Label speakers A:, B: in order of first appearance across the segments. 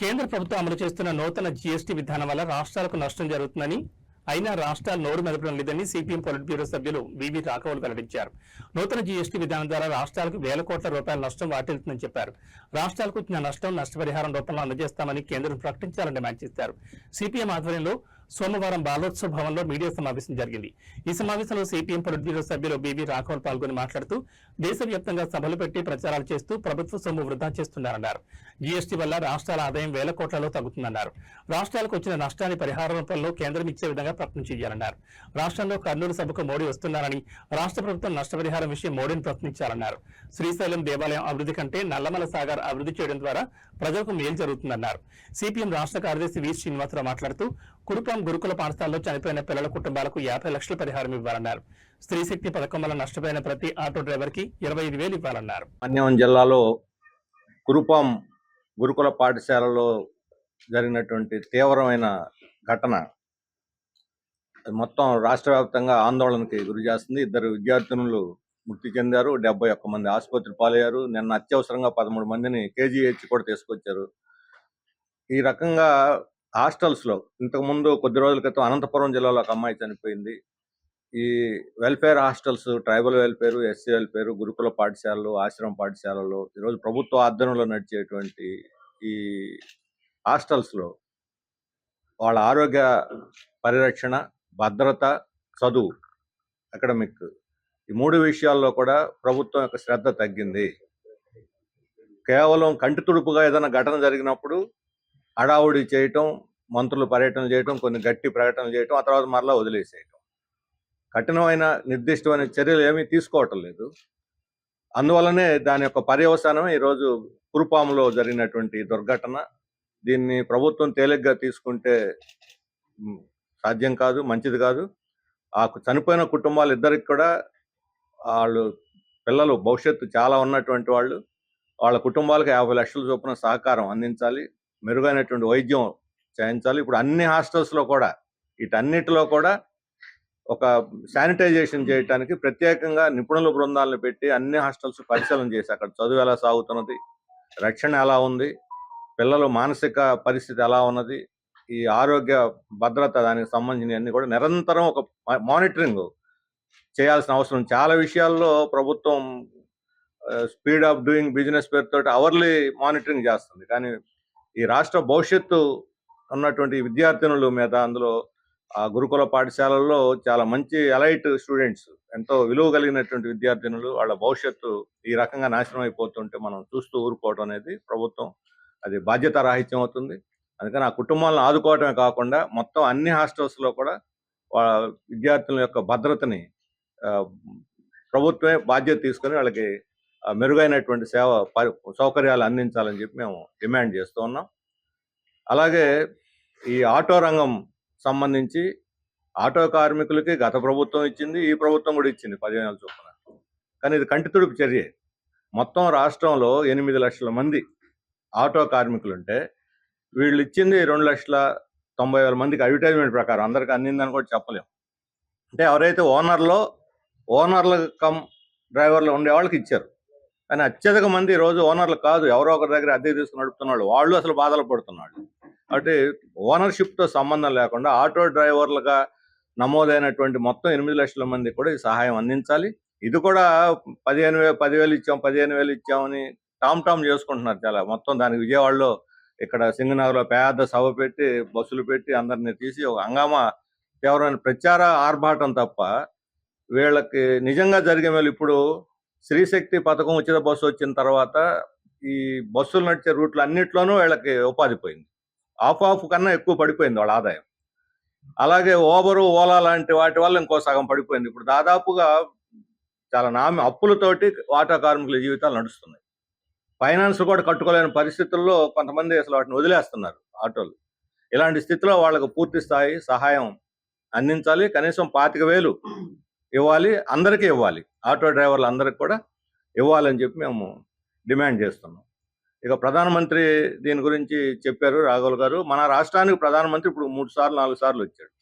A: కేంద్ర ప్రభుత్వం అమలు చేస్తున్న నూతన జీఎస్టీ విధానం వల్ల రాష్ట్రాలకు నష్టం జరుగుతుందని అయినా రాష్ట్రాలు నోరు మెదపడం లేదని సిపిఎం పొలిట్ బ్యూరో సభ్యులు వివి రాఘవులు వెల్లడించారు. నూతన జీఎస్టీ విధానం ద్వారా రాష్ట్రాలకు వేల కోట్ల రూపాయల నష్టం వాటిల్తుందని చెప్పారు. రాష్ట్రాలకు వచ్చిన నష్టం నష్టపరిహారం రూపంలో అందజేస్తామని కేంద్రం ప్రకటించాలని డిమాండ్ చేశారు. సిపిఎం ఆధ్వర్యంలో సోమవారం బాలోత్సవ భవన్లో మీడియా సమావేశం జరిగింది. ఈ సమావేశంలో సిపిఎం పొలిట్బ్యూరో సభ్యులు బివి రాఘవన్ పాల్గొని మాట్లాడుతూ దేశవ్యాప్తంగా సభలు పెట్టి ప్రచారాలు చేస్తూ ప్రభుత్వ సొమ్ము వృధా చేస్తున్నారన్నారు. జీఎస్టీ వల్ల రాష్ట్రాల ఆదాయం వేల కోట్లలో తగ్గుతుందన్నారు. రాష్ట్రాలకు వచ్చిన నష్టాన్ని పరిహారం రూపంలో కేంద్రం ఇచ్చే విధంగా ప్రకటన చేయాలన్నారు. రాష్ట్రంలో కర్నూలు సభకు మోడీ వస్తున్నారని రాష్ట్ర ప్రభుత్వం నష్టపరిహారం విషయం మోడీని ప్రశ్నించాలన్నారు శ్రీశైలం దేవాలయం అభివృద్ధి కంటే నల్లమల సాగర్ అభివృద్ధి చేయడం ద్వారా ప్రజలకు మేలు జరుగుతుందన్నారు. సిపిఎం రాష్ట్ర కార్యదర్శి వి శ్రీనివాసరావు మాట్లాడుతూ కురుపాం గురుకుల పాఠశాలలో చనిపోయిన పిల్లల కుటుంబాలకు యాభై లక్షల పరిహారం ఇవ్వాలన్నారు. స్త్రీ శక్తి పథకం వల్ల నష్టపోయిన ప్రతి ఆటో డ్రైవర్కి ఇరవై ఐదు వేలు ఇవ్వాలన్నారు.
B: అన్యం జిల్లాలో కురుపాం గురుకుల పాఠశాలలో జరిగినటువంటి తీవ్రమైన ఘటన. మొత్తం రాష్ట్ర వ్యాప్తంగా ఆందోళనకి గురి చేస్తుంది. ఇద్దరు విద్యార్థినులు మృతి చెందారు. డెబ్బై ఒక్క మంది ఆసుపత్రి పాలయ్యారు. నిన్న అత్యవసరంగా పదమూడు మందిని కేజీహెచ్ కూడా తీసుకొచ్చారు. ఈ రకంగా హాస్టల్స్లో ఇంతకుముందు కొద్ది రోజుల క్రితం అనంతపురం జిల్లాలో ఒక అమ్మాయి చనిపోయింది. ఈ welfare hostels tribal welfare SC welfare గురుకుల పాఠశాలలు ఆశ్రమ పాఠశాలలు ఈరోజు ప్రభుత్వ ఆధ్వర్యంలో నడిచేటువంటి ఈ హాస్టల్స్లో వాళ్ళ ఆరోగ్య పరిరక్షణ భద్రత చదువు అకాడమిక్ ఈ మూడు విషయాల్లో కూడా ప్రభుత్వం యొక్క శ్రద్ధ తగ్గింది. కేవలం కంటి తుడుపుగా ఏదైనా ఘటన జరిగినప్పుడు హడావుడి చేయటం మంత్రులు పర్యటన చేయటం కొన్ని గట్టి ప్రకటనలు చేయటం ఆ తర్వాత మరలా వదిలేసేయటం. కఠినమైన నిర్దిష్టమైన చర్యలు ఏమీ తీసుకోవటం లేదు. అందువల్లనే దాని యొక్క పర్యవసానం ఈరోజు కురుపాములో జరిగినటువంటి దుర్ఘటన దీన్ని ప్రభుత్వం తేలిగ్గా తీసుకుంటే సాధ్యం కాదు మంచిది కాదు. ఆ చనిపోయిన కుటుంబాలు ఇద్దరికి కూడా వాళ్ళు పిల్లలు భవిష్యత్తు చాలా ఉన్నటువంటి వాళ్ళు. వాళ్ళ కుటుంబాలకు యాభై లక్షల చొప్పున సహకారం అందించాలి. మెరుగైనటువంటి వైద్యం చేయించాలి. ఇప్పుడు అన్ని హాస్టల్స్లో కూడా వీటన్నిటిలో కూడా ఒక శానిటైజేషన్ చేయడానికి ప్రత్యేకంగా నిపుణుల బృందాలను పెట్టి అన్ని హాస్టల్స్ పరిశీలన చేసి అక్కడ చదువు ఎలా సాగుతున్నది రక్షణ ఎలా ఉంది పిల్లల మానసిక పరిస్థితి ఎలా ఉన్నది ఈ ఆరోగ్య భద్రత దానికి సంబంధించినవన్నీ కూడా నిరంతరం ఒక మానిటరింగ్ చేయాల్సిన అవసరం. చాలా విషయాల్లో ప్రభుత్వం స్పీడ్ ఆఫ్ డూయింగ్ బిజినెస్ పేరుతో అవర్లీ మానిటరింగ్ చేస్తుంది. కానీ ఈ రాష్ట్ర భవిష్యత్తు ఉన్నటువంటి విద్యార్థినుల మీద అందులో ఆ గురుకుల పాఠశాలల్లో చాలా మంచి అలైట్ స్టూడెంట్స్ ఎంతో విలువ కలిగినటువంటి విద్యార్థినులు వాళ్ళ భవిష్యత్తు ఈ రకంగా నాశనం అయిపోతుంటే మనం చూస్తూ ఊరుకోవడం అనేది ప్రభుత్వం అది బాధ్యత రాహిత్యం అవుతుంది. అందుకని ఆ కుటుంబాలను ఆదుకోవటమే కాకుండా మొత్తం అన్ని హాస్టల్స్లో కూడా వాళ్ళ విద్యార్థుల యొక్క భద్రతని ప్రభుత్వమే బాధ్యత తీసుకొని వాళ్ళకి మెరుగైనటువంటి సేవ సౌకర్యాలు అందించాలని చెప్పి మేము డిమాండ్ చేస్తూ ఉన్నాం. అలాగే ఈ ఆటో రంగం సంబంధించి ఆటో కార్మికులకి గత ప్రభుత్వం ఇచ్చింది ఈ ప్రభుత్వం కూడా ఇచ్చింది పదిహేను వేల చొప్పున. కానీ ఇది కంటి తుడుపు చర్య. మొత్తం రాష్ట్రంలో ఎనిమిది లక్షల మంది ఆటో కార్మికులు ఉంటే వీళ్ళు ఇచ్చింది రెండు లక్షల తొంభై వేల మందికి అడ్వర్టైజ్మెంట్ ప్రకారం అందరికి అందిందని కూడా చెప్పలేము అంటే ఎవరైతే ఓనర్లో ఓనర్లు కమ్ డ్రైవర్లు ఉండే వాళ్ళకి ఇచ్చారు. కానీ అత్యధిక మంది రోజు ఓనర్లు కాదు. ఎవరో ఒకరి దగ్గర అద్దె తీసుకుని నడుపుతున్నాడు వాళ్ళు అసలు బాధలు పడుతున్నాడు కాబట్టి ఓనర్షిప్తో సంబంధం లేకుండా ఆటో డ్రైవర్లుగా నమోదైనటువంటి మొత్తం ఎనిమిది లక్షల మంది కూడా ఈ సహాయం అందించాలి. ఇది కూడా పదిహేను వేలు పదివేలు ఇచ్చాం పదిహేను వేలు ఇచ్చామని టామ్ టామ్ చేసుకుంటున్నారు చాలా మొత్తం. దానికి విజయవాడలో ఇక్కడ సింగనగర్లో పెద్ద సభ పెట్టి బస్సులు పెట్టి అందరిని తీసి ఒక హంగామా తీవ్రమైన ప్రచార ఆర్భాటం తప్ప వీళ్ళకి నిజంగా జరిగే వాళ్ళు ఇప్పుడు శ్రీశక్తి పథకం ఉచిత బస్సు వచ్చిన తర్వాత ఈ బస్సులు నడిచే రూట్లు అన్నిట్లోనూ వీళ్ళకి ఉపాధి పోయింది. ఆఫ్ ఆఫ్ కన్నా ఎక్కువ పడిపోయింది వాళ్ళ ఆదాయం. అలాగే ఓబరు ఓలా లాంటి వాటి వల్ల ఇంకో సగం పడిపోయింది. ఇప్పుడు దాదాపుగా చాలా నామి అప్పులతోటి వాటా కార్మికుల జీవితాలు నడుస్తున్నాయి. ఫైనాన్స్ కూడా కట్టుకోలేని పరిస్థితుల్లో కొంతమంది అసలు వాటిని వదిలేస్తున్నారు ఆటోలు. ఇలాంటి స్థితిలో వాళ్ళకు పూర్తి స్థాయి సహాయం అందించాలి. కనీసం పాతిక వేలు ఇవ్వాలి అందరికీ ఇవ్వాలి. ఆటో డ్రైవర్లు అందరికి కూడా ఇవ్వాలని చెప్పి మేము డిమాండ్ చేస్తున్నాం. ఇక ప్రధానమంత్రి దీని గురించి చెప్పారు రాఘవుల్ గారు. మన రాష్ట్రానికి ప్రధానమంత్రి ఇప్పుడు మూడు సార్లు నాలుగు సార్లు వచ్చాడు.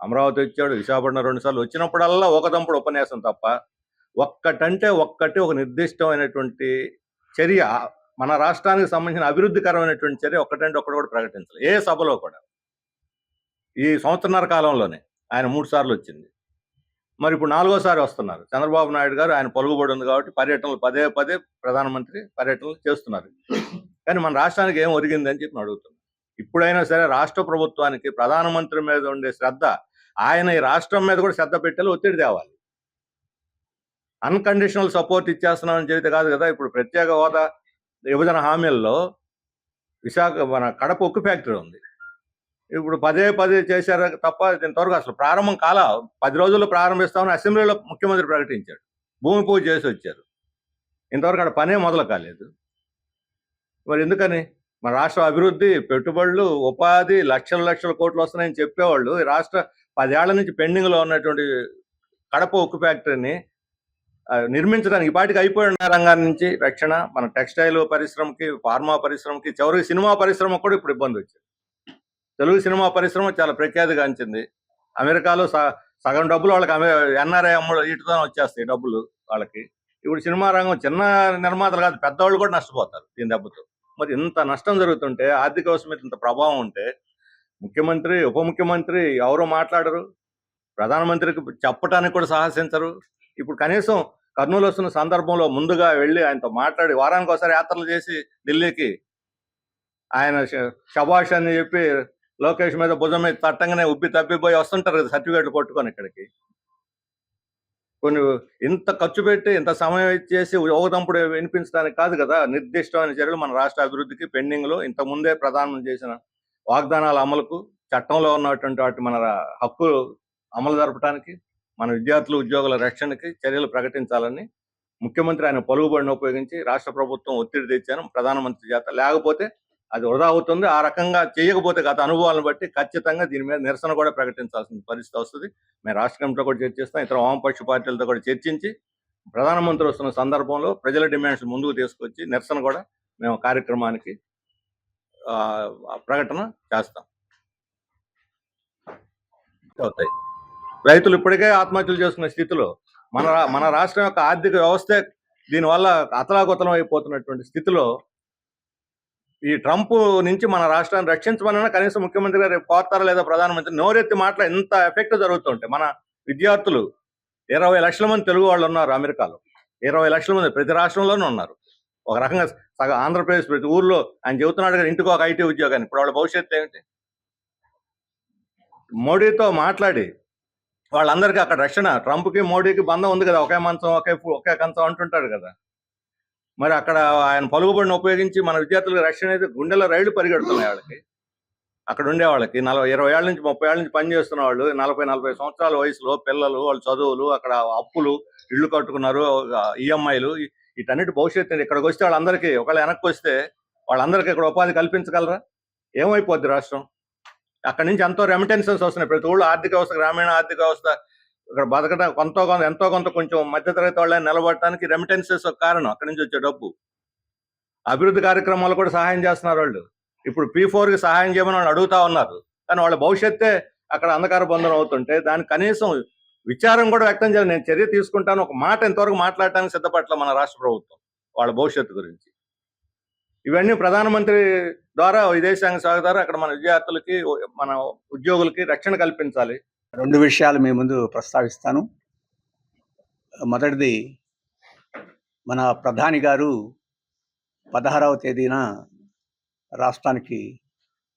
B: అమరావతి వచ్చాడు విశాఖపట్నం రెండు సార్లు. వచ్చినప్పుడల్లా ఒక దంపుడు ఉపన్యాసం తప్ప ఒక్కటంటే ఒక్కటి ఒక నిర్దిష్టమైనటువంటి చర్య మన రాష్ట్రానికి సంబంధించిన అభివృద్ధికరమైనటువంటి చర్య ఒకటంటే ఒకటి కూడా ప్రకటించాలి. ఏ సభలో కూడా. ఈ సంవత్సరన్నర కాలంలోనే ఆయన మూడు సార్లు వచ్చింది. మరి ఇప్పుడు నాలుగోసారి వస్తున్నారు. చంద్రబాబు నాయుడు గారు ఆయన పలుకుబడి ఉంది కాబట్టి పర్యటనలు పదే పదే ప్రధానమంత్రి పర్యటనలు చేస్తున్నారు. కానీ మన రాష్ట్రానికి ఏం ఒరిగింది అని చెప్పి అడుగుతున్నాను ఇప్పుడైనా సరే రాష్ట్ర ప్రభుత్వానికి ప్రధానమంత్రి మీద ఉండే శ్రద్ధ ఆయన ఈ రాష్ట్రం మీద కూడా శ్రద్ధ పెట్టాలి ఒత్తిడి తేవాలి. అన్కండిషనల్ సపోర్ట్ ఇచ్చేస్తున్నామని చెబితే కాదు కదా ఇప్పుడు ప్రత్యేక హోదా విభజన హామీల్లో విశాఖ మన కడప ఉక్కు ఫ్యాక్టరీ ఉంది. ఇప్పుడు పదే పదే చేశారు తప్ప ఇంతవరకు అసలు ప్రారంభం కాల పది రోజుల్లో ప్రారంభిస్తామని అసెంబ్లీలో ముఖ్యమంత్రి ప్రకటించాడు. భూమి పూజ చేసి వచ్చారు. ఇంతవరకు అక్కడ పనే మొదలు కాలేదు. మరి ఎందుకని? మన రాష్ట్ర అభివృద్ధి పెట్టుబడులు ఉపాధి లక్షల లక్షల కోట్లు వస్తున్నాయని చెప్పేవాళ్ళు ఈ రాష్ట్ర పదేళ్ళ నుంచి పెండింగ్లో ఉన్నటువంటి కడప ఉక్కు ఫ్యాక్టరీని నిర్మించడానికి పాటికి అయిపోయిన రంగాల నుంచి రక్షణ మన టెక్స్టైల్ పరిశ్రమకి ఫార్మా పరిశ్రమకి చివరికి సినిమా పరిశ్రమ కూడా ఇప్పుడు ఇబ్బంది వచ్చింది తెలుగు సినిమా పరిశ్రమ చాలా ప్రఖ్యాతిగాంచింది అమెరికాలో సగం డబ్బులు వాళ్ళకి ఎన్ఆర్ఐ అమ్ముడు వీటితో వచ్చేస్తాయి డబ్బులు వాళ్ళకి. ఇప్పుడు సినిమా రంగం చిన్న నిర్మాతలు కాదు పెద్దవాళ్ళు కూడా నష్టపోతారు దీని దెబ్బతో. మరి ఇంత నష్టం జరుగుతుంటే ఆర్థిక వ్యవస్థ మీద ఇంత ప్రభావం ఉంటే ముఖ్యమంత్రి ఉప ముఖ్యమంత్రి ఎవరు మాట్లాడరు? ప్రధానమంత్రికి చెప్పడానికి కూడా సాహసించరు. ఇప్పుడు కనీసం కర్నూలు వస్తున్న సందర్భంలో ముందుగా వెళ్ళి ఆయనతో మాట్లాడి వారానికి ఒకసారి యాత్రలు చేసి ఢిల్లీకి ఆయన షబాష్ అని చెప్పి లోకేష్ మీద భుజం మీద తట్టంగానే ఉబ్బి తప్పిపోయి వస్తుంటారు కదా సర్టిఫికేట్లు కొట్టుకొని ఇక్కడికి. కొన్ని ఇంత ఖర్చు పెట్టి ఇంత సమయం ఇచ్చేసి ఓదంపుడు వినిపించడానికి కాదు కదా. నిర్దిష్టమైన చర్యలు మన రాష్ట్ర అభివృద్ధికి పెండింగ్లో ఇంత ముందే ప్రధానం చేసిన వాగ్దానాల అమలుకు చట్టంలో ఉన్నటువంటి వాటి మన హక్కులు హక్కు అమలు జరపడానికి మన విద్యార్థులు ఉద్యోగుల రక్షణకి చర్యలు ప్రకటించాలని ముఖ్యమంత్రి ఆయన పలుకుబడిని ఉపయోగించి రాష్ట్ర ప్రభుత్వం ఒత్తిడి తెచ్చాను. ప్రధానమంత్రి చేత. లేకపోతే అది వృధా అవుతుంది. ఆ రకంగా చేయకపోతే గత అనుభవాలను బట్టి ఖచ్చితంగా దీని మీద నిరసన కూడా ప్రకటించాల్సిన పరిస్థితి వస్తుంది. మేము రాష్ట్ర కమిటీలో కూడా చర్చిస్తాం. ఇతర వామపక్ష పార్టీలతో కూడా చర్చించి ప్రధానమంత్రి వస్తున్న సందర్భంలో ప్రజల డిమాండ్స్ ముందుకు తీసుకొచ్చి నిరసన కూడా మేము కార్యక్రమానికి ప్రకటన చేస్తాం. అవుతాయి. రైతులు ఇప్పటికే ఆత్మహత్యలు చేసుకున్న స్థితిలో మన రా- మన రాష్ట్రం యొక్క ఆర్థిక వ్యవస్థే దీనివల్ల అతలాకుతలం అయిపోతున్నటువంటి స్థితిలో ఈ ట్రంప్ నుంచి మన రాష్ట్రాన్ని రక్షించమన్నా కనీసం ముఖ్యమంత్రి గారు రేపు కోస్తారా లేదా ప్రధానమంత్రి నోరెత్తి మాటలు ఎంత ఎఫెక్ట్ జరుగుతుంటే మన విద్యార్థులు ఇరవై లక్షల మంది తెలుగు వాళ్ళు ఉన్నారు అమెరికాలో. ఇరవై లక్షల మంది ప్రతి రాష్ట్రంలోనూ ఉన్నారు. ఒక రకంగా సగం ఆంధ్రప్రదేశ్ ప్రతి ఊర్లో ఆయన చెబుతున్నాడు కదా ఇంటికి ఒక ఐటీ ఉద్యోగాన్ని. ఇప్పుడు వాళ్ళ భవిష్యత్తు ఏమిటి? మోడీతో మాట్లాడి వాళ్ళందరికీ అక్కడ రక్షణ. ట్రంప్కి మోడీకి బంధం ఉంది కదా ఒకే మంచం ఒకే ఒకే కంచం అంటుంటాడు కదా. మరి అక్కడ ఆయన పలుకుబడిని ఉపయోగించి మన విద్యార్థులకు రక్షణ అయితే గుండెల రైళ్ళు పరిగెడుతున్నాయి వాళ్ళకి. అక్కడ ఉండే వాళ్ళకి నలభై ఇరవై ఏళ్ళ నుంచి ముప్పై ఏళ్ళ నుంచి పని చేస్తున్న వాళ్ళు నలభై నలభై సంవత్సరాల వయసులో పిల్లలు వాళ్ళ చదువులు అక్కడ అప్పులు ఇళ్ళు కట్టుకున్నారు ఈఎంఐలు వీటన్నిటి భవిష్యత్తు ఇక్కడికి వస్తే వాళ్ళందరికీ ఒకవేళ వెనక్కి వస్తే వాళ్ళందరికీ ఇక్కడ ఉపాధి కల్పించగలరా? ఏమైపోద్ది రాష్ట్రం? అక్కడి నుంచి ఎంతో రెమిటెన్సెస్ వస్తున్నాయి. ప్రతి ఊళ్ళో ఆర్థిక వ్యవస్థ గ్రామీణ ఆర్థిక వ్యవస్థ ఇక్కడ బతకడం కొంత కొంత ఎంతో కొంత కొంచెం మధ్యతరగతి వాళ్ళని నిలబడటానికి రెమిటెన్సెస్ ఒక కారణం. అక్కడి నుంచి వచ్చే డబ్బు. అభివృద్ధి కార్యక్రమాలు కూడా సహాయం చేస్తున్నారు వాళ్ళు. ఇప్పుడు పీ ఫోర్కి సహాయం చేయమని వాళ్ళు అడుగుతా ఉన్నారు. కానీ వాళ్ళ భవిష్యత్తే అక్కడ అంధకార బంధనం అవుతుంటే దానికి కనీసం విచారం కూడా వ్యక్తం చేయాలి. నేను చర్య తీసుకుంటాను. ఒక మాట ఇంతవరకు మాట్లాడటానికి సిద్ధపట్ల మన రాష్ట్ర ప్రభుత్వం వాళ్ళ భవిష్యత్తు గురించి. ఇవన్నీ ప్రధానమంత్రి ద్వారా విదేశాంగ శాఖ ద్వారా అక్కడ మన విద్యార్థులకి మన ఉద్యోగులకి రక్షణ కల్పించాలి.
C: రెండు విషయాలు మీ ముందు ప్రస్తావిస్తాను. మొదటిది మన ప్రధాని గారు పదహారవ తేదీన రాష్ట్రానికి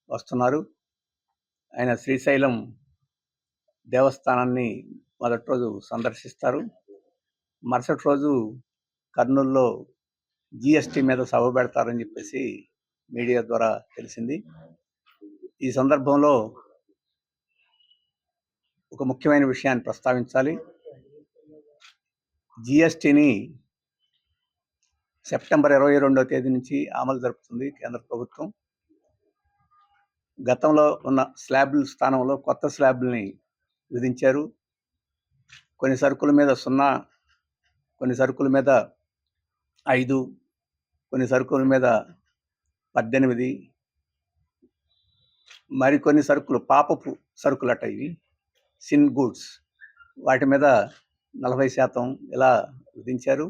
C: వస్తున్నారు. ఆయన శ్రీశైలం దేవస్థానాన్ని మొదటి రోజు సందర్శిస్తారు. మరుసటి రోజు కర్నూలులో జిఎస్టీ మీద సభ పెడతారని చెప్పేసి మీడియా ద్వారా తెలిసింది. ఈ సందర్భంలో ఒక ముఖ్యమైన విషయాన్ని ప్రస్తావించాలి. జిఎస్టిని సెప్టెంబర్ ఇరవై రెండవ తేదీ నుంచి అమలు జరుపుతుంది కేంద్ర ప్రభుత్వం. గతంలో ఉన్న స్లాబ్ల స్థానంలో కొత్త స్లాబ్లని విధించారు. కొన్ని సరుకుల మీద సున్నా కొన్ని సరుకుల మీద ఐదు కొన్ని సరుకుల మీద పద్దెనిమిది మరికొన్ని సరుకులు పాపపు సరుకులట ఇవి. Sin goods. వాటి మీద నలభై శాతం ఇలా విధించారు.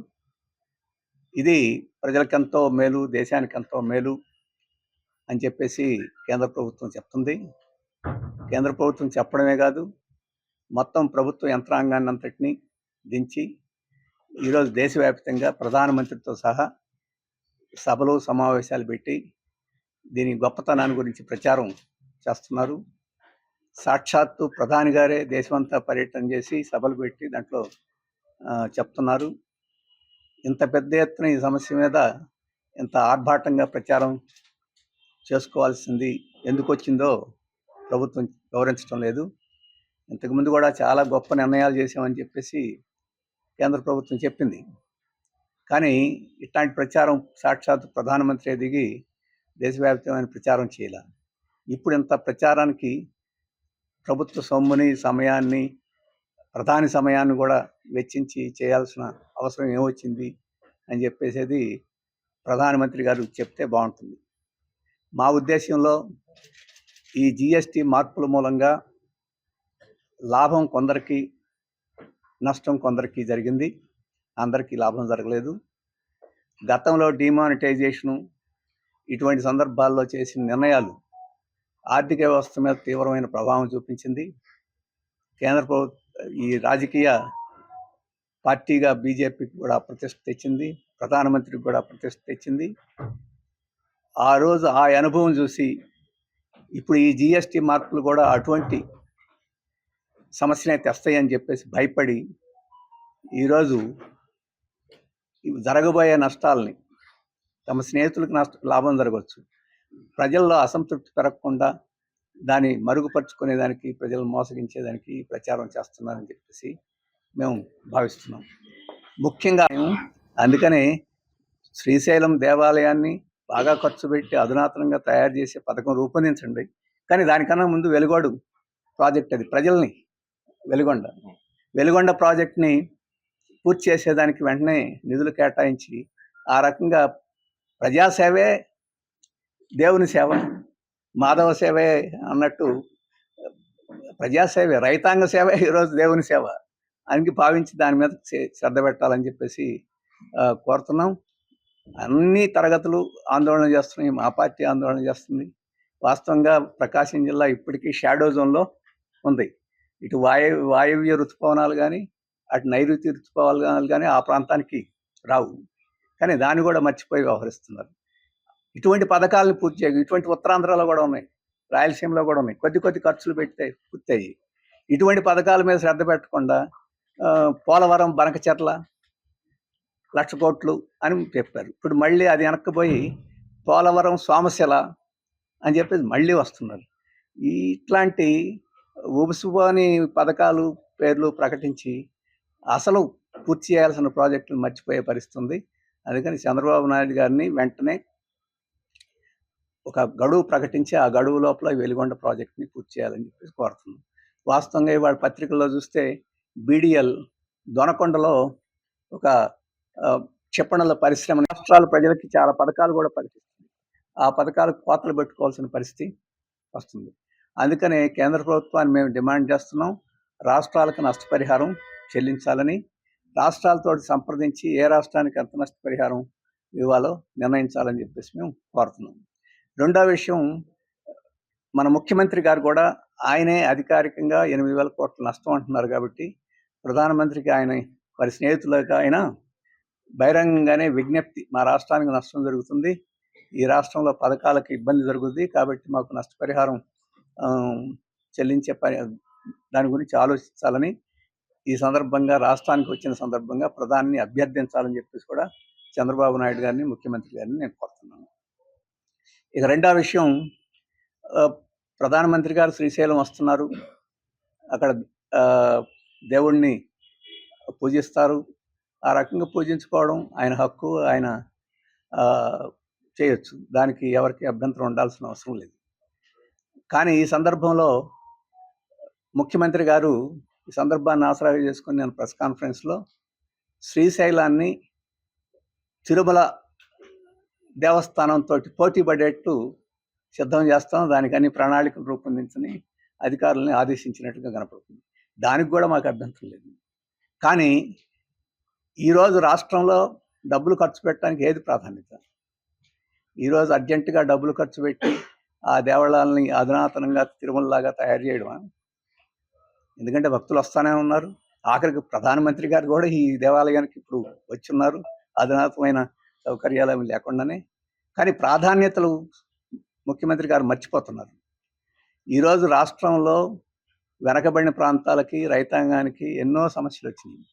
C: ఇది ప్రజలకెంతో మేలు దేశానికి ఎంతో మేలు అని చెప్పేసి కేంద్ర ప్రభుత్వం చెప్తుంది. కేంద్ర ప్రభుత్వం చెప్పడమే కాదు మొత్తం ప్రభుత్వ యంత్రాంగాన్ని అంతటిని దించి ఈరోజు దేశవ్యాప్తంగా ప్రధానమంత్రితో సహా సభలు సమావేశాలు పెట్టి దీని గొప్పతనాన్ని గురించి ప్రచారం చేస్తున్నారు. సాక్షాత్తు ప్రధాని గారే దేశమంతా పర్యటన చేసి సభలు పెట్టి దాంట్లో చెప్తున్నారు. ఇంత పెద్ద ఎత్తున ఈ సమస్య మీద ఇంత ఆర్భాటంగా ప్రచారం చేసుకోవాల్సింది ఎందుకు వచ్చిందో ప్రభుత్వం గౌరవించడం లేదు. ఇంతకుముందు కూడా చాలా గొప్ప నిర్ణయాలు చేసామని చెప్పేసి కేంద్ర ప్రభుత్వం చెప్పింది. కానీ ఇట్లాంటి ప్రచారం సాక్షాత్ ప్రధానమంత్రి దిగి దేశవ్యాప్తమైన ప్రచారం చేయాల. ఇప్పుడు ఇంత ప్రచారానికి ప్రభుత్వ సొమ్ముని సమయాన్ని ప్రధాని సమయాన్ని కూడా వెచ్చించి చేయాల్సిన అవసరం ఏమొచ్చింది అని చెప్పేసేది ప్రధానమంత్రి గారు చెప్తే బాగుంటుంది. మా ఉద్దేశంలో ఈ జిఎస్టి మార్పుల మూలంగా లాభం కొందరికి నష్టం కొందరికి జరిగింది. అందరికీ లాభం జరగలేదు. గతంలో డిమానిటైజేషను ఇటువంటి సందర్భాల్లో చేసిన నిర్ణయాలు ఆర్థిక వ్యవస్థ మీద తీవ్రమైన ప్రభావం చూపించింది. కేంద్ర ప్రభుత్వ ఈ రాజకీయ పార్టీగా బీజేపీకి కూడా ప్రతిష్ట తెచ్చింది. ప్రధానమంత్రికి కూడా ప్రతిష్ట తెచ్చింది. ఆ రోజు ఆ అనుభవం చూసి ఇప్పుడు ఈ జిఎస్టి మార్పులు కూడా అటువంటి సమస్యనే తెస్తాయని చెప్పేసి భయపడి ఈరోజు జరగబోయే నష్టాలని తమ స్నేహితులకు నష్ట లాభం జరగవచ్చు. ప్రజల్లో అసంతృప్తి పెరగకుండా దాన్ని మరుగుపరుచుకునేదానికి ప్రజలను మోసగించేదానికి ప్రచారం చేస్తున్నారని చెప్పేసి మేము భావిస్తున్నాం. ముఖ్యంగా అందుకనే శ్రీశైలం దేవాలయాన్ని బాగా ఖర్చు పెట్టి అధునాతనంగా తయారు చేసే పథకం రూపొందించండి. కానీ దానికన్నా ముందు వెలుగొడు ప్రాజెక్ట్ అది ప్రజల్ని వెలుగొండ. వెలుగొండ ప్రాజెక్ట్ని పూర్తి చేసేదానికి వెంటనే నిధులు కేటాయించి ఆ రకంగా ప్రజాసేవే దేవుని సేవ మాధవ సేవే అన్నట్టు ప్రజాసేవే రైతాంగ సేవే ఈరోజు దేవుని సేవ అని భావించి దాని మీద శ్రద్ధ పెట్టాలని చెప్పేసి కోరుతున్నాం. అన్ని తరగతులు ఆందోళన చేస్తున్నాయి మా పార్టీ ఆందోళన చేస్తుంది. వాస్తవంగా ప్రకాశం జిల్లా ఇప్పటికీ షాడో జోన్లో ఉంది. ఇటు వాయు వాయవ్య ఋతుపవనాలు కానీ అటు నైరుతి ఋతుపవనాలు కానీ ఆ ప్రాంతానికి రావు. కానీ దాన్ని కూడా మర్చిపోయి వ్యవహరిస్తున్నారు. ఇటువంటి పథకాలను పూర్తి చేయవు ఇటువంటి ఉత్తరాంధ్రలో కూడా ఉన్నాయి. రాయలసీమలో కూడా ఉన్నాయి. కొద్ది కొద్ది ఖర్చులు పెడితే పూర్తయ్యి ఇటువంటి పథకాల మీద శ్రద్ధ పెట్టకుండా పోలవరం బనకచెట్ల లక్ష కోట్లు అని చెప్పారు. ఇప్పుడు మళ్ళీ అది వెనక్కిపోయి పోలవరం సోమశిల అని చెప్పేసి మళ్ళీ వస్తున్నారు. ఇట్లాంటి ఉబుసుబోని పథకాలు పేర్లు ప్రకటించి అసలు పూర్తి చేయాల్సిన ప్రాజెక్టులు మర్చిపోయే పరిస్థితి ఉంది. అందుకని చంద్రబాబు నాయుడు గారిని వెంటనే ఒక గడువు ప్రకటించి ఆ గడువు లోపల వెలుగొండ వెలిగొండ ప్రాజెక్ట్ని పూర్తి చేయాలని చెప్పేసి కోరుతున్నాం. వాస్తవంగా ఇవాళ పత్రికల్లో చూస్తే బీడిఎల్ దొనకొండలో ఒక క్షిపణుల పరిశ్రమ రాష్ట్రాల ప్రజలకి చాలా పథకాలు కూడా ప్రకటిస్తుంది. ఆ పథకాలకు కోతలు పెట్టుకోవాల్సిన పరిస్థితి వస్తుంది. అందుకనే కేంద్ర ప్రభుత్వాన్ని మేము డిమాండ్ చేస్తున్నాం. రాష్ట్రాలకు నష్టపరిహారం చెల్లించాలని రాష్ట్రాలతో సంప్రదించి ఏ రాష్ట్రానికి ఎంత నష్టపరిహారం ఇవ్వాలో నిర్ణయించాలని చెప్పేసి మేము కోరుతున్నాం. రెండో విషయం మన ముఖ్యమంత్రి గారు కూడా ఆయనే అధికారికంగా ఎనిమిది వేల కోట్ల నష్టం అంటున్నారు కాబట్టి ప్రధానమంత్రికి ఆయన వారి స్నేహితులకు ఆయన బహిరంగంగానే విజ్ఞప్తి మా రాష్ట్రానికి నష్టం జరుగుతుంది ఈ రాష్ట్రంలో పథకాలకు ఇబ్బంది జరుగుతుంది కాబట్టి మాకు నష్టపరిహారం చెల్లించే పని దాని గురించి ఆలోచించాలని ఈ సందర్భంగా రాష్ట్రానికి వచ్చిన సందర్భంగా ప్రధాని అభ్యర్థించాలని చెప్పేసి కూడా చంద్రబాబు నాయుడు గారిని ముఖ్యమంత్రి గారిని నేను కోరుతున్నాను. ఇక రెండో విషయం ప్రధానమంత్రి గారు శ్రీశైలం వస్తున్నారు. అక్కడ దేవుణ్ణి పూజిస్తారు. ఆ రకంగా పూజించుకోవడం ఆయన హక్కు ఆయన చేయొచ్చు. దానికి ఎవరికి అభ్యంతరం ఉండాల్సిన అవసరం లేదు. కానీ ఈ సందర్భంలో ముఖ్యమంత్రి గారు ఈ సందర్భాన్ని ఆసరాగా చేసుకుని నేను ప్రెస్ కాన్ఫరెన్స్లో శ్రీశైలాన్ని తిరుమల దేవస్థానంతో పోటీ పడేట్టు సిద్ధం చేస్తాం. దానికని ప్రణాళికలు రూపొందించని అధికారులని ఆదేశించినట్టుగా కనపడుతుంది. దానికి కూడా మాకు అభ్యంతరం లేదు. కానీ ఈరోజు రాష్ట్రంలో డబ్బులు ఖర్చు పెట్టడానికి ఏది ప్రాధాన్యత? ఈరోజు అర్జెంటుగా డబ్బులు ఖర్చు పెట్టి ఆ దేవాలయాలని అధునాతనంగా తిరుమలలాగా తయారు చేయడమా? ఎందుకంటే భక్తులు వస్తానే ఉన్నారు. ఆఖరికి ప్రధానమంత్రి గారు కూడా ఈ దేవాలయానికి ఇప్పుడు వచ్చి ఉన్నారు అధునాతమైన సౌకర్యాలు ఏమీ లేకుండానే కానీ ప్రాధాన్యతలు ముఖ్యమంత్రి గారు మర్చిపోతున్నారు. ఈరోజు రాష్ట్రంలో వెనకబడిన ప్రాంతాలకి రైతాంగానికి ఎన్నో సమస్యలు వచ్చినాయి.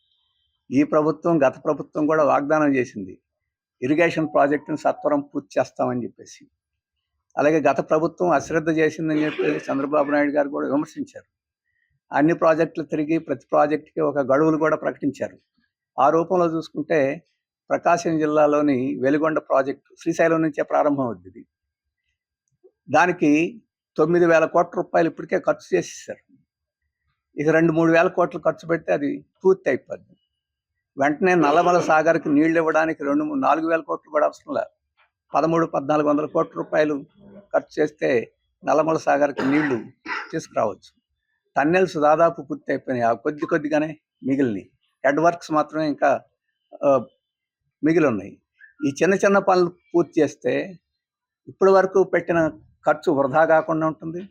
C: ఈ ప్రభుత్వం గత ప్రభుత్వం కూడా వాగ్దానం చేసింది ఇరిగేషన్ ప్రాజెక్టును సత్వరం పూర్తి చేస్తామని చెప్పేసి. అలాగే గత ప్రభుత్వం అశ్రద్ధ చేసిందని చెప్పేసి చంద్రబాబు నాయుడు గారు కూడా విమర్శించారు. అన్ని ప్రాజెక్టులు తిరిగి ప్రతి ప్రాజెక్టుకి ఒక గడువులు కూడా ప్రకటించారు. ఆ రూపంలో చూసుకుంటే ప్రకాశం జిల్లాలోని వెలుగొండ ప్రాజెక్టు శ్రీశైలం నుంచే ప్రారంభం అవుద్ది ఇది. దానికి తొమ్మిది వేల కోట్ల రూపాయలు ఇప్పటికే ఖర్చు చేసేసారు ఇక రెండు మూడు వేల కోట్లు ఖర్చు పెడితే అది పూర్తి అయిపోద్ది. వెంటనే నల్లమల సాగర్కి నీళ్ళు ఇవ్వడానికి రెండు మూడు నాలుగు వేల కోట్లు కూడా అవసరం లేదు. పదమూడు పద్నాలుగు వందల కోట్ల రూపాయలు ఖర్చు చేస్తే నల్లమల సాగర్కి నీళ్ళు తీసుకురావచ్చు. టన్నెల్స్ దాదాపు పూర్తి అయిపోయినాయి ఆ కొద్ది కొద్దిగానే మిగిలినాయి. హెడ్ వర్క్స్ మాత్రమే ఇంకా మిగిలి ఉన్నాయి ఈ చిన్న చిన్న పనులు పూర్తి చేస్తే ఇప్పటి వరకు పెట్టిన ఖర్చు వృధా కాకుండా ఉంటుంది.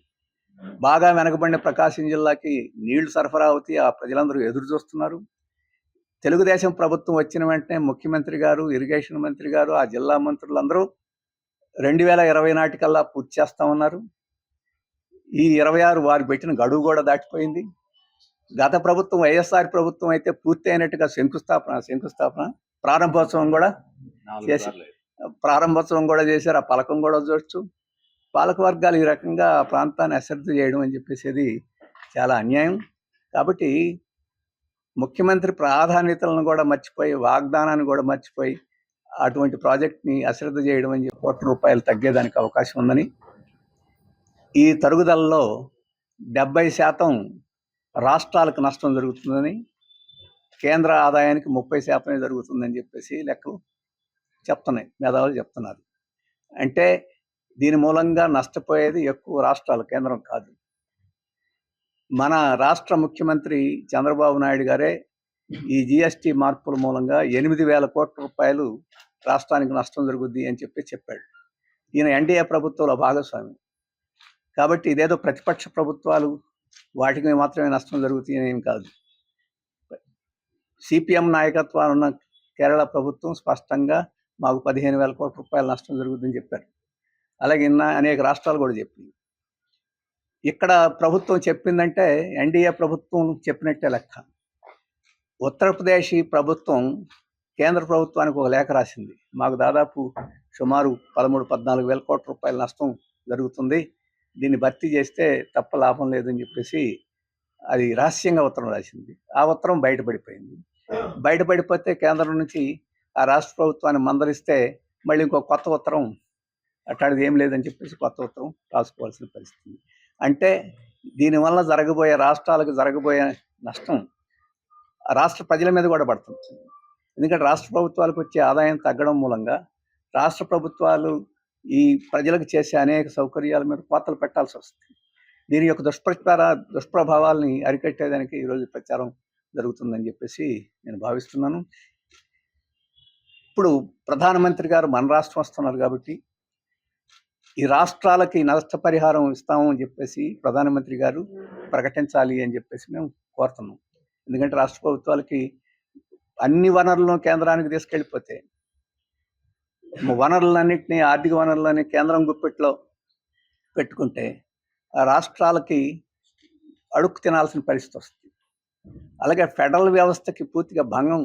C: బాగా వెనకబడిన ప్రకాశం జిల్లాకి నీళ్ళు సరఫరా అవుతాయి. ఆ ప్రజలందరూ ఎదురు చూస్తున్నారు. తెలుగుదేశం ప్రభుత్వం వచ్చిన వెంటనే ముఖ్యమంత్రి గారు ఇరిగేషన్ మంత్రి గారు ఆ జిల్లా మంత్రులందరూ రెండు వేల ఇరవై నాటికల్లా పూర్తి చేస్తా ఉన్నారు. ఈ ఇరవై ఆరు వారు పెట్టిన గడువు కూడా దాటిపోయింది. గత ప్రభుత్వం వైఎస్ఆర్ ప్రభుత్వం అయితే పూర్తి అయినట్టుగా శంకుస్థాపన శంకుస్థాపన ప్రారంభోత్సవం కూడా చేసి ప్రారంభోత్సవం కూడా చేశారు. ఆ పలకం కూడా చూడొచ్చు. పాలక వర్గాలు ఈ రకంగా ఆ ప్రాంతాన్ని అశ్రద్ధ చేయడం అని చెప్పేసి అది చాలా అన్యాయం. కాబట్టి ముఖ్యమంత్రి ప్రాధాన్యతలను కూడా మర్చిపోయి వాగ్దానాన్ని కూడా మర్చిపోయి అటువంటి ప్రాజెక్ట్ని అశ్రద్ధ చేయడం అని చెప్పి కోట్ల రూపాయలు తగ్గేదానికి అవకాశం ఉందని. ఈ తరుగుదలలో డెబ్బై శాతం రాష్ట్రాలకు నష్టం జరుగుతుందని కేంద్ర ఆదాయానికి ముప్పై శాతమే జరుగుతుందని చెప్పేసి లెక్కలు చెప్తున్నాయి మేధావులు చెప్తున్నారు. అంటే దీని మూలంగా నష్టపోయేది ఎక్కువ రాష్ట్రాలు కేంద్రం కాదు. మన రాష్ట్ర ముఖ్యమంత్రి చంద్రబాబు నాయుడు గారే ఈ జిఎస్టి మార్పుల మూలంగా ఎనిమిది వేల కోట్ల రూపాయలు రాష్ట్రానికి నష్టం జరుగుద్ది అని చెప్పి చెప్పాడు. ఈయన ఎన్డీఏ ప్రభుత్వంలో భాగస్వామి. కాబట్టి ఇదేదో ప్రతిపక్ష ప్రభుత్వాలు వాటికి మాత్రమే నష్టం జరుగుతాయి అని ఏం కాదు. సిపిఎం నాయకత్వాన్ని ఉన్న కేరళ ప్రభుత్వం స్పష్టంగా మాకు పదిహేను వేల కోట్ల రూపాయల నష్టం జరుగుతుందని చెప్పారు. అలాగే ఇన్న అనేక రాష్ట్రాలు కూడా చెప్పింది ఇక్కడ ప్రభుత్వం చెప్పిందంటే ఎన్డీఏ ప్రభుత్వం చెప్పినట్టే లెక్క. ఉత్తరప్రదేశ్ ప్రభుత్వం కేంద్ర ప్రభుత్వానికి ఒక లేఖ రాసింది. మాకు దాదాపు సుమారు పదమూడు పద్నాలుగు వేల కోట్ల రూపాయల నష్టం జరుగుతుంది. దీన్ని భర్తీ చేస్తే తప్ప లాభం లేదని చెప్పేసి అది రహస్యంగా ఉత్తరం రాసింది. ఆ ఉత్తరం బయటపడిపోయింది. బయటపడిపోతే కేంద్రం నుంచి ఆ రాష్ట్ర ప్రభుత్వాన్ని మందలిస్తే మళ్ళీ ఇంకో కొత్త ఉత్తరం అట్లాంటిది ఏం లేదని చెప్పేసి కొత్త ఉత్తరం రాసుకోవాల్సిన పరిస్థితి అంటే దీనివల్ల జరగబోయే రాష్ట్రాలకు జరగబోయే నష్టం ఆ రాష్ట్ర ప్రజల మీద కూడా పడుతుంది. ఎందుకంటే రాష్ట్ర ప్రభుత్వాలకు వచ్చే ఆదాయం తగ్గడం మూలంగా రాష్ట్ర ప్రభుత్వాలు ఈ ప్రజలకు చేసే అనేక సౌకర్యాల మీద కోతలు పెట్టాల్సి వస్తుంది. దీని యొక్క దుష్ప్రచార దుష్ప్రభావాల్ని అరికట్టేదానికి ఈరోజు ప్రచారం జరుగుతుందని చెప్పేసి నేను భావిస్తున్నాను. ఇప్పుడు ప్రధానమంత్రి గారు మన రాష్ట్రం వస్తున్నారు కాబట్టి ఈ రాష్ట్రాలకి నష్టపరిహారం ఇస్తామని చెప్పేసి ప్రధానమంత్రి గారు ప్రకటించాలి అని చెప్పేసి మేము కోరుతున్నాం. ఎందుకంటే రాష్ట్ర ప్రభుత్వాలకి అన్ని వనరులను కేంద్రానికి తీసుకెళ్ళిపోతే వనరులన్నింటినీ ఆర్థిక వనరులని కేంద్రం గుప్పెట్లో పెట్టుకుంటే ఆ రాష్ట్రాలకి అడుక్కు తినాల్సిన పరిస్థితి వస్తుంది. అలాగే ఫెడరల్ వ్యవస్థకి పూర్తిగా భంగం